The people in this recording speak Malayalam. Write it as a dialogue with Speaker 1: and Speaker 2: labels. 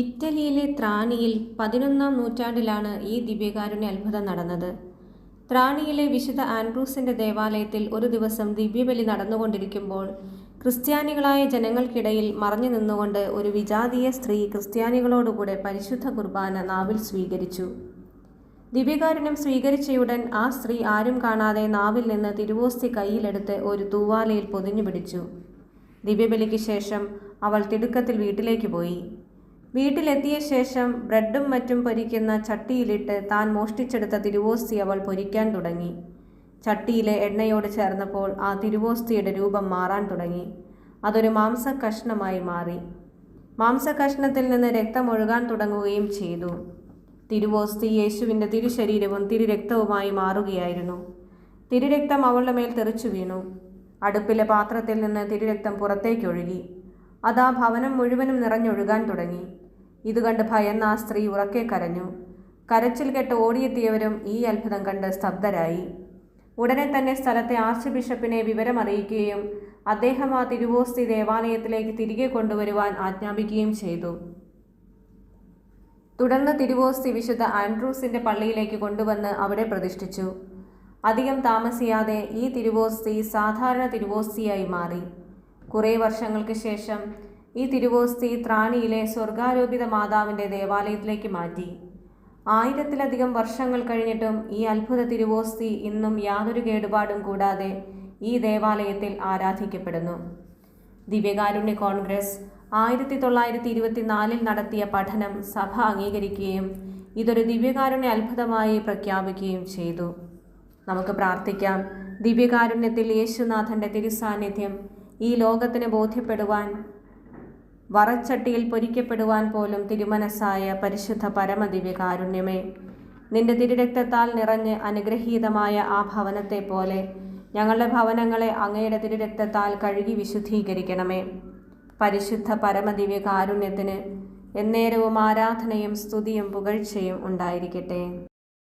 Speaker 1: ഇറ്റലിയിലെ ത്രാണിയിൽ പതിനൊന്നാം നൂറ്റാണ്ടിലാണ് ഈ ദിവ്യകാരുണ്യ അത്ഭുതം നടന്നത്. ത്രാണിയിലെ വിശുദ്ധ ആൻഡ്രൂസിന്റെ ദേവാലയത്തിൽ ഒരു ദിവസം ദിവ്യബലി നടന്നുകൊണ്ടിരിക്കുമ്പോൾ ക്രിസ്ത്യാനികളായ ജനങ്ങൾക്കിടയിൽ മറഞ്ഞു നിന്നുകൊണ്ട് ഒരു വിജാതീയ സ്ത്രീ ക്രിസ്ത്യാനികളോടുകൂടെ പരിശുദ്ധ കുർബാന നാവിൽ സ്വീകരിച്ചു. ദിവ്യകാരുണ്യം സ്വീകരിച്ചയുടൻ ആ സ്ത്രീ ആരും കാണാതെ നാവിൽ നിന്ന് തിരുവോസ്തി കയ്യിലെടുത്ത് ഒരു തൂവാലയിൽ പൊതിഞ്ഞു പിടിച്ചു. ദിവ്യബലിക്ക് ശേഷം അവൾ തിടുക്കത്തിൽ വീട്ടിലേക്ക് പോയി. വീട്ടിലെത്തിയ ശേഷം ബ്രെഡും മറ്റും പൊരിക്കുന്ന ചട്ടിയിലിട്ട് താൻ മോഷ്ടിച്ചെടുത്ത തിരുവോസ്തി അവൾ പൊരിക്കാൻ തുടങ്ങി. ചട്ടിയിലെ എണ്ണയോട് ചേർന്നപ്പോൾ ആ തിരുവോസ്തിയുടെ രൂപം മാറാൻ തുടങ്ങി. അതൊരു മാംസ കഷ്ണമായി മാറി. മാംസ കഷ്ണത്തിൽ നിന്ന് രക്തമൊഴുകാൻ തുടങ്ങുകയും ചെയ്തു. തിരുവോസ്തി യേശുവിന്റെ തിരുശരീരവും തിരുരക്തവുമായി മാറുകയായിരുന്നു. തിരുരക്തം അവളുടെ മേൽ തെറിച്ചു വീണു. അടുപ്പിലെ പാത്രത്തിൽ നിന്ന് തിരുരക്തം പുറത്തേക്കൊഴുകി. അതാ ഭവനം മുഴുവനും നിറഞ്ഞൊഴുകാൻ തുടങ്ങി. ഇത് കണ്ട് ഭയന്ന ആ സ്ത്രീ ഉറക്കെ കരഞ്ഞു. കരച്ചിൽ കെട്ട് ഓടിയെത്തിയവരും ഈ അത്ഭുതം കണ്ട് സ്തബ്ധരായി. ഉടനെ തന്നെ സ്ഥലത്തെ ആർച്ച് ബിഷപ്പിനെ വിവരമറിയിക്കുകയും അദ്ദേഹം ആ തിരുവോസ്തി ദേവാലയത്തിലേക്ക് തിരികെ കൊണ്ടുവരുവാൻ ആജ്ഞാപിക്കുകയും ചെയ്തു. തുടർന്ന് തിരുവോസ്തി വിശുദ്ധ ആൻഡ്രൂസിന്റെ പള്ളിയിലേക്ക് കൊണ്ടുവന്ന് അവിടെ പ്രതിഷ്ഠിച്ചു. അധികം താമസിയാതെ ഈ തിരുവോസ്തി സാധാരണ തിരുവോസ്തിയായി മാറി. കുറേ വർഷങ്ങൾക്ക് ശേഷം ഈ തിരുവോസ്തി ത്രാണിയിലെ സ്വർഗാരോപിത മാതാവിന്റെ ദേവാലയത്തിലേക്ക് മാറ്റി. ആയിരത്തിലധികം വർഷങ്ങൾ കഴിഞ്ഞിട്ടും ഈ അത്ഭുത തിരുവോസ്തി ഇന്നും യാതൊരു കേടുപാടും കൂടാതെ ഈ ദേവാലയത്തിൽ ആരാധിക്കപ്പെടുന്നു. ദിവ്യകാരുണ്യ കോൺഗ്രസ് ആയിരത്തി തൊള്ളായിരത്തി ഇരുപത്തിനാലിൽ നടത്തിയ പഠനം സഭ അംഗീകരിക്കുകയും ഇതൊരു ദിവ്യകാരുണ്യ അത്ഭുതമായി പ്രഖ്യാപിക്കുകയും ചെയ്തു. നമുക്ക് പ്രാർത്ഥിക്കാം. ദിവ്യകാരുണ്യത്തിൽ യേശുനാഥന്റെ തിരുസാന്നിധ്യം ഈ ലോകത്തിന് ബോധ്യപ്പെടുവാൻ വറച്ചട്ടിയിൽ പൊരിക്കപ്പെടുവാൻ പോലും തിരുമനസ്സായ പരിശുദ്ധ പരമദിവ്യകാരുണ്യമേ നിന്റെ തിരുരക്തത്താൽ നിറഞ്ഞ് അനുഗ്രഹീതമായ ആ ഭവനത്തെ പോലെ ഞങ്ങളുടെ ഭവനങ്ങളെ അങ്ങയുടെ തിരുരക്തത്താൽ കഴുകി വിശുദ്ധീകരിക്കണമേ. പരിശുദ്ധ പരമദിവ്യ കാരുണ്യത്തിന് എന്നേരവും ആരാധനയും സ്തുതിയും പുകഴ്ചയും ഉണ്ടായിരിക്കട്ടെ.